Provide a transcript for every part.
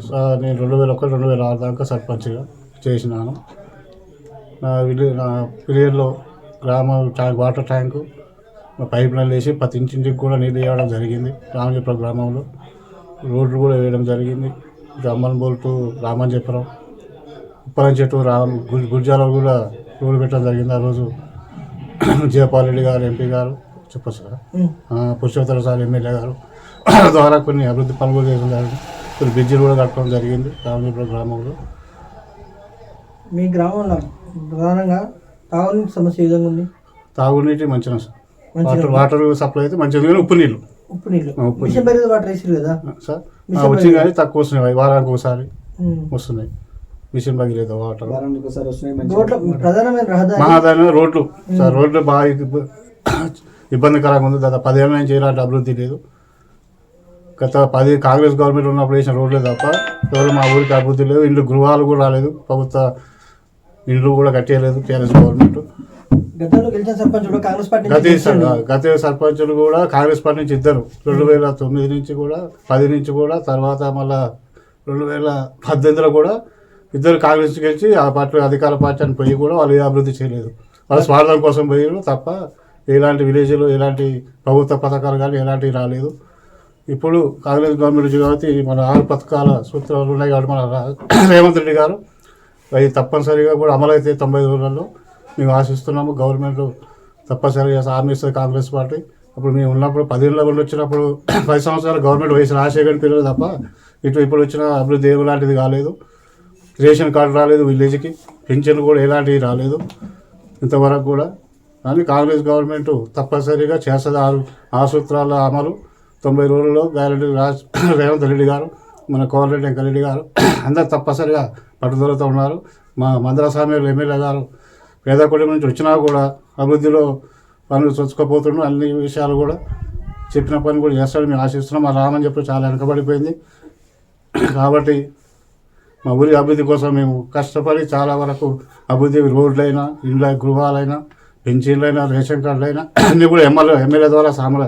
Sir నేను రెండు వేల ఒకటి రెండు వేల ఆరు దాకా సర్పంచ్గా చేసినాను. నా విలే నా విలేజ్లో గ్రామ tank water tank pipe line వేసి ప్రతి ఇంటింటికి కూడా నీళ్ళు ఇవ్వడం జరిగింది. రామజపురం గ్రామంలో రోడ్లు కూడా వేయడం జరిగింది. గమ్మన్ టు రామంజపురం ఉప్పరం చెట్టు రామ్ గుర్జాలో కూడా రోడ్డు పెట్టడం జరిగింది. ఆ రోజు జయపాల్ రెడ్డి గారు ఎంపీ గారు చెప్పచ్చు కదా? పురుషోత్తర సార్ ఎమ్మెల్యే గారు ద్వారా కొన్ని అభివృద్ధి పనులు చేయడం జరిగింది. కొన్ని బ్రిడ్జిలు కూడా కట్టడం జరిగింది రామజపురం గ్రామంలో. మీ గ్రామంలో ప్రధానంగా తాగునీటి సమస్య ఏ విధంగా ఉంది? తాగునీటి మంచిగా వాటర్ వాటర్ సప్లై అయితే మంచిగా ఉంది. ఉప్పు నీళ్ళు. ఉప్పు నీళ్ళు. ఉప్పు మిషన్ వాటర్ వేసారు కదా? సార్ ఆ, వచ్చింది కానీ తక్కువ వస్తున్నాయి వారానికి ఒకసారి ఉమ్. వస్తున్నాయి. మిషన్ బగిలేదు వాటర్. రోడ్ల ప్రధానమైన రహదారి. మహాదాని రోడ్లు. సార్ రోడ్లు బాగా ఇబ్బ- ఇబ్బందికరంగా ఉంది. దాదాపు పదేళ్ళ నుంచి ఇలాంటి అభివృద్ధి లేదు. గత పది కాంగ్రెస్ గవర్నమెంట్ ఉన్నప్పుడు వేసిన రోడ్లే తప్ప ఎవరు మా ఊరికి అభివృద్ధి లేదు. ఇండ్లు గృహాలు కూడా రాలేదు. ప్రభుత్వ ఇండ్లు కూడా కట్టేయలేదు టీఆర్ఎస్ గవర్నమెంట్. గత సర్పంచులు కూడా కాంగ్రెస్ పార్టీ నుంచి ఇద్దరు. రెండు వేల తొమ్మిది నుంచి కూడా పది నుంచి కూడా తర్వాత మళ్ళా రెండు వేల పద్దెనిమిదిలో కూడా ఇద్దరు కాంగ్రెస్ గెలిచి ఆ పార్టీ అధికార పార్టీ అని పోయి కూడా వాళ్ళు ఏ అభివృద్ధి చేయలేదు. వాళ్ళ స్వార్థం కోసం పోయారు తప్ప ఎలాంటి విలేజ్లో ఎలాంటి ప్రభుత్వ పథకాలు కానీ ఎలాంటివి రాలేదు. ఇప్పుడు కాంగ్రెస్ గవర్నమెంట్ నుంచి కాబట్టి మన ఆరు పథకాల సూత్రాలు ఉన్నాయి కాబట్టి మన రా- రేవంత్ రెడ్డి గారు. అవి తప్పనిసరిగా కూడా అమలైతే తొంభై రోజులలో మేము ఆశిస్తున్నాము. గవర్నమెంట్ తప్పనిసరిగా హామీ కాంగ్రెస్ పార్టీ. అప్పుడు మేము ఉన్నప్పుడు పదిహేనులో వాళ్ళు వచ్చినప్పుడు పది సంవత్సరాలు గవర్నమెంట్ వయసు రాజశేఖర్ పిల్లలు తప్ప ఇటు ఇప్పుడు వచ్చిన అభివృద్ధి ఏమి లాంటిది కాలేదు. రేషన్ కార్డు రాలేదు విలేజ్కి. పెన్షన్ కూడా ఎలాంటివి రాలేదు. ఇంతవరకు కూడా. కానీ కాంగ్రెస్ గవర్నమెంట్ తప్పనిసరిగా చేస్తుంది ఆరు ఆ సూత్రాల అమలు. తొంభై రోజుల్లో గారెడ్డి రాజ్ రేవంత్ రెడ్డి గారు మన కోమరెడ్డి వెంకరెడ్డి గారు అందరు తప్పనిసరిగా పట్టుదలతో ఉన్నారు. మా మందరస్వామి ఎమ్మెల్యే గారు పేద కుటుంబం నుంచి వచ్చినా కూడా అభివృద్ధిలో పనులు చొచ్చుకోపోతుండ్రు. అన్ని విషయాలు కూడా చెప్పిన పని కూడా చేస్తాడని మేము ఆశిస్తున్నాం. మా రామని చెప్పి చాలా వెనకబడిపోయింది. కాబట్టి మా ఊరి అభివృద్ధి కోసం మేము కష్టపడి చాలా వరకు అభివృద్ధి రోడ్లైనా ఇండ్ల గృహాలైనా పెన్షన్లైనా రేషన్ కార్డులైనా అన్నీ కూడా ఎమ్మెల్యే ఎమ్మెల్యే ద్వారా సామల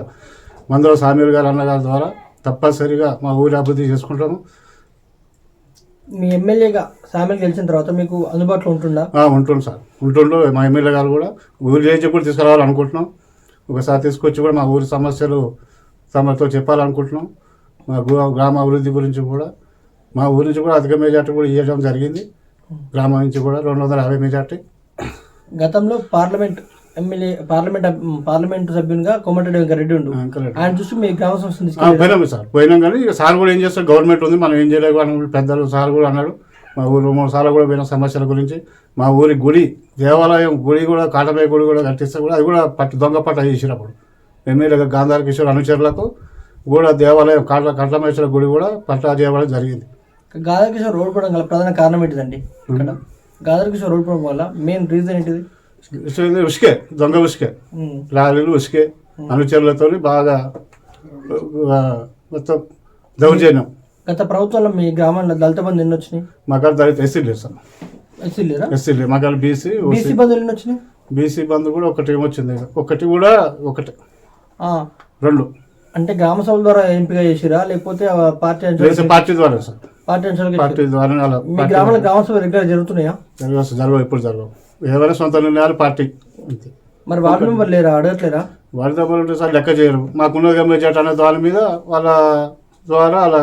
మందుల సామీల్ గారు అన్నగారి ద్వారా తప్పనిసరిగా మా ఊరి అభివృద్ధి చేసుకుంటాము. మీ ఎమ్మెల్యేగా సామెల్ గెలిచిన తర్వాత మీకు అందుబాటులో ఉంటుందా? ఆ, ఉంటుండు సార్. ఉంటుండు. మా ఎమ్మెల్యే గారు కూడా ఊరి లేచి కూడా తీసుకురావాలనుకుంటున్నాం. ఒకసారి తీసుకొచ్చి కూడా మా ఊరి సమస్యలు తమతో చెప్పాలనుకుంటున్నాం. మా గ్రా- గ్రామ అభివృద్ధి గురించి కూడా. మా ఊరి నుంచి కూడా అధిక మెజార్టీ కూడా ఇవ్వడం జరిగింది. గ్రామం నుంచి కూడా రెండు వందల యాభై మెజార్టీ. గతంలో పార్లమెంట్ ఎమ్మెల్యే పార్లమెంట్ పార్లమెంట్ సభ్యునిగా కోమటిరెడ్డి వెంకరెడ్డి ఉండు. ఆయన చూసి మీ గ్రామ సంస్థను ఆ, తీసుకెళ్ళి పోయినాం సార్. పోయినాం కానీ ఇక సార్ కూడా ఏం చేస్తారు? గవర్నమెంట్ ఉంది మనం ఏం చేయలేము అని పెద్దలు సార్ కూడా అన్నాడు. మా ఊరు మూడు సార్లు కూడా పోయిన సమస్యల గురించి. మా ఊరి గుడి దేవాలయం గుడి కూడా కాటమయ్య గుడి కూడా కట్టిస్తే కూడా అది కూడా పట్టు దొంగ పట్ట చేసినప్పుడు ఎమ్మెల్యే గాంధార కిషోర్ అనుచరులకు కూడా దేవాలయం కాట్ల కట్లమేశ్వర గుడి కూడా పట్టా చేయడం జరిగింది. గాదర్ కిషోర్ రోడ్ పడడం గల ప్రధాన కారణం ఏంటిదండి? ఇక్కడ గాదర్ కిషోర్ రోడ్ పడడం వల్ల మెయిన్ రీజన్ ఏంటిది? ఉసుకే దొంగ ఉసుకే. లారీలు ఉసుకే. అనుచరులతో బాగా మొత్తం దౌర్జన్యం. గత ప్రభుత్వంలో మీ గ్రామంలో దళిత బంధు ఎన్ని వచ్చినాయి? మాకు దళిత ఎస్సీ లేదు సార్. ఎస్సీ లేదు మాకు బీసీ బీసీ బంధువులు ఎన్ని వచ్చినాయి? బీసీ బంద్ కూడా ఒకటి వచ్చింది. ఒకటి కూడా ఒకటి. రెండు. అంటే గ్రామ సభల ద్వారా ఎంపిక చేసిరా? లేకపోతే పార్టీ పార్టీ ద్వారా సార్. పార్టీ పార్టీ ద్వారా మీ గ్రామంలో గ్రామ సభ రెగ్యులర్ జరుగుతున్నాయా? జరగవు సార్, జరగవు ఎప్పుడు జరగవు. ఎవరైనా సొంత నిర్ణయాలు పార్టీ. అంతే. మరి వార్డు మెంబర్ లేరా? అడగట్లేరా వారితో పాటు సార్ లెక్క చేయరు. మాకున్న గమనించేట అనే దాని మీద వాళ్ళ ద్వారా అలా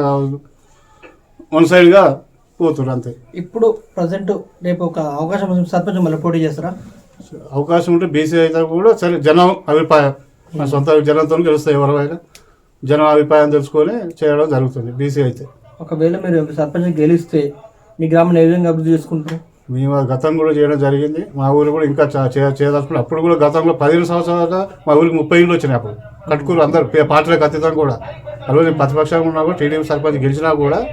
వన్ సైడ్గా పోతున్నారు అంతే. ఇప్పుడు ప్రజెంట్ రేపు ఒక అవకాశం వస్తుంది, సర్పంచ్ మళ్ళీ పోటీ చేస్తారా? అవకాశం ఉంటే బీసీ అయితే కూడా సరే జనం అభిప్రాయం. మా సొంత జనంతో గెలుస్తాయి ఎవరైనా. జనం అభిప్రాయం తెలుసుకొని చేయడం జరుగుతుంది బీసీ అయితే. ఒకవేళ మీరు సర్పంచ్ గెలిస్తే మీ గ్రామాన్ని ఏ విధంగా అభివృద్ధి చేసుకుంటారు? మేము గతం కూడా చేయడం జరిగింది. మా ఊరు కూడా ఇంకా చే- చేయదలుచుకున్నాం అప్పుడు కూడా గతంలో పదిహేను సంవత్సరాలుగా మా ఊరికి ముప్పై ఇండ్లు వచ్చినాయి అప్పుడు. కట్టుకురు అందరు పార్టీలకు అతీతం కూడా. అలాగే ప్రతిపక్షంగా ఉన్నా కూడా టీడీపీ సర్పంచ్ గెలిచినా కూడా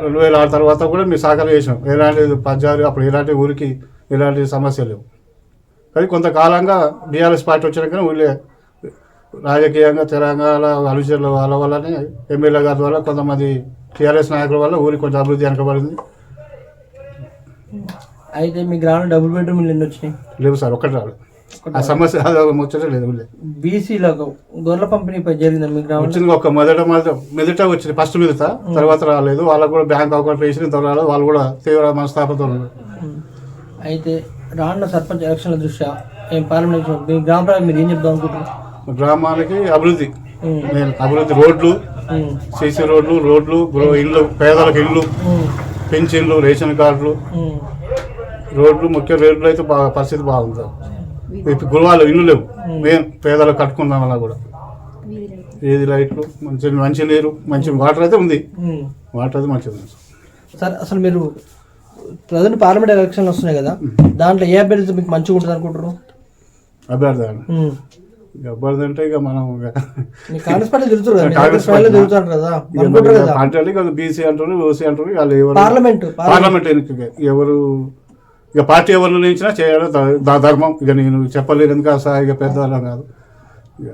రెండు వేల ఆరు తర్వాత కూడా మేము సహకారం చేసినాం. ఎలాంటి పంచాయతీ అప్పుడు ఎలాంటి ఊరికి ఎలాంటి సమస్య లేవు. కానీ కొంతకాలంగా బీఆర్ఎస్ పార్టీ వచ్చినాక ఊళ్ళే రాజకీయంగా తెలంగాణ అనుచరుల వాళ్ళ వల్లనే ఎమ్మెల్యే గారి వల్ల కొంతమంది టీఆర్ఎస్ నాయకుల వల్ల ఊరికి కొంచెం అభివృద్ధి వెనకబడింది. అయితే మీ గ్రామంలో డబుల్ బెడ్రూమ్ ఇల్లు ఎన్ని వచ్చినాయి? లేవు సార్ ఒక్కటి రాదు. ఆ సమస్య ముచ్చట లేదు. బీసీలకు గొర్రెల పంపిణీపై జరిగిందా మీ గ్రామంలో? వచ్చింది ఒక మొదట మొదట మెదట వచ్చింది ఫస్ట్ మిగతా తర్వాత రాలేదు. వాళ్ళకు కూడా బ్యాంక్ అకౌంట్ వేసిన తర్వాత రాలేదు. వాళ్ళు కూడా తీవ్ర మనస్తాపంతో. అయితే రానున్న సర్పంచ్ ఎలక్షన్ల దృష్ట్యా ఏం పార్లమెంట్ మీ గ్రామ మీరు ఏం చెప్దాం అనుకుంటున్నారు? గ్రామానికి అభివృద్ధి. నేను అభివృద్ధి రోడ్లు. సీసీ రోడ్లు రోడ్లు ఇల్లు పేదలకు ఇల్లు. పెన్షన్లు రేషన్ కార్డులు. రోడ్లు ముఖ్య రోడ్లు అయితే బాగా పరిస్థితి బాగుంది. ఇప్పుడు గృహాలు ఇల్లు లేవు. మేము పేదలకు కట్టుకుందాం అలా కూడా. ఏది లైట్లు. మంచి మంచి నీరు మంచి వాటర్ అయితే ఉంది. వాటర్ అయితే మంచిగా ఉంది. సార్ అసలు మీరు ప్రజెంట్ పార్లమెంట్ ఎలక్షన్లు వస్తున్నాయి కదా దాంట్లో ఏ అభ్యర్థి మీకు మంచిగా ఉంటుంది అనుకుంటారు అభ్యర్థి అభ్యర్థి అంటే ఇక మనం కాంగ్రెస్ పార్టీ తిరుగుతారు కదా కదా కదా అంటే ఇక బీసీ అంటారు ఓసీ అంటారు వాళ్ళు ఎవరు పార్లమెంట్ పార్లమెంట్. ఎన్నిక ఎవరు ఇక పార్టీ ఎవరు నిర్ణయించినా చేయడం ధర్మం. ఇక నేను చెప్పలేను ఎందుకు ఇక పెద్దవాళ్ళం కాదు. ఇక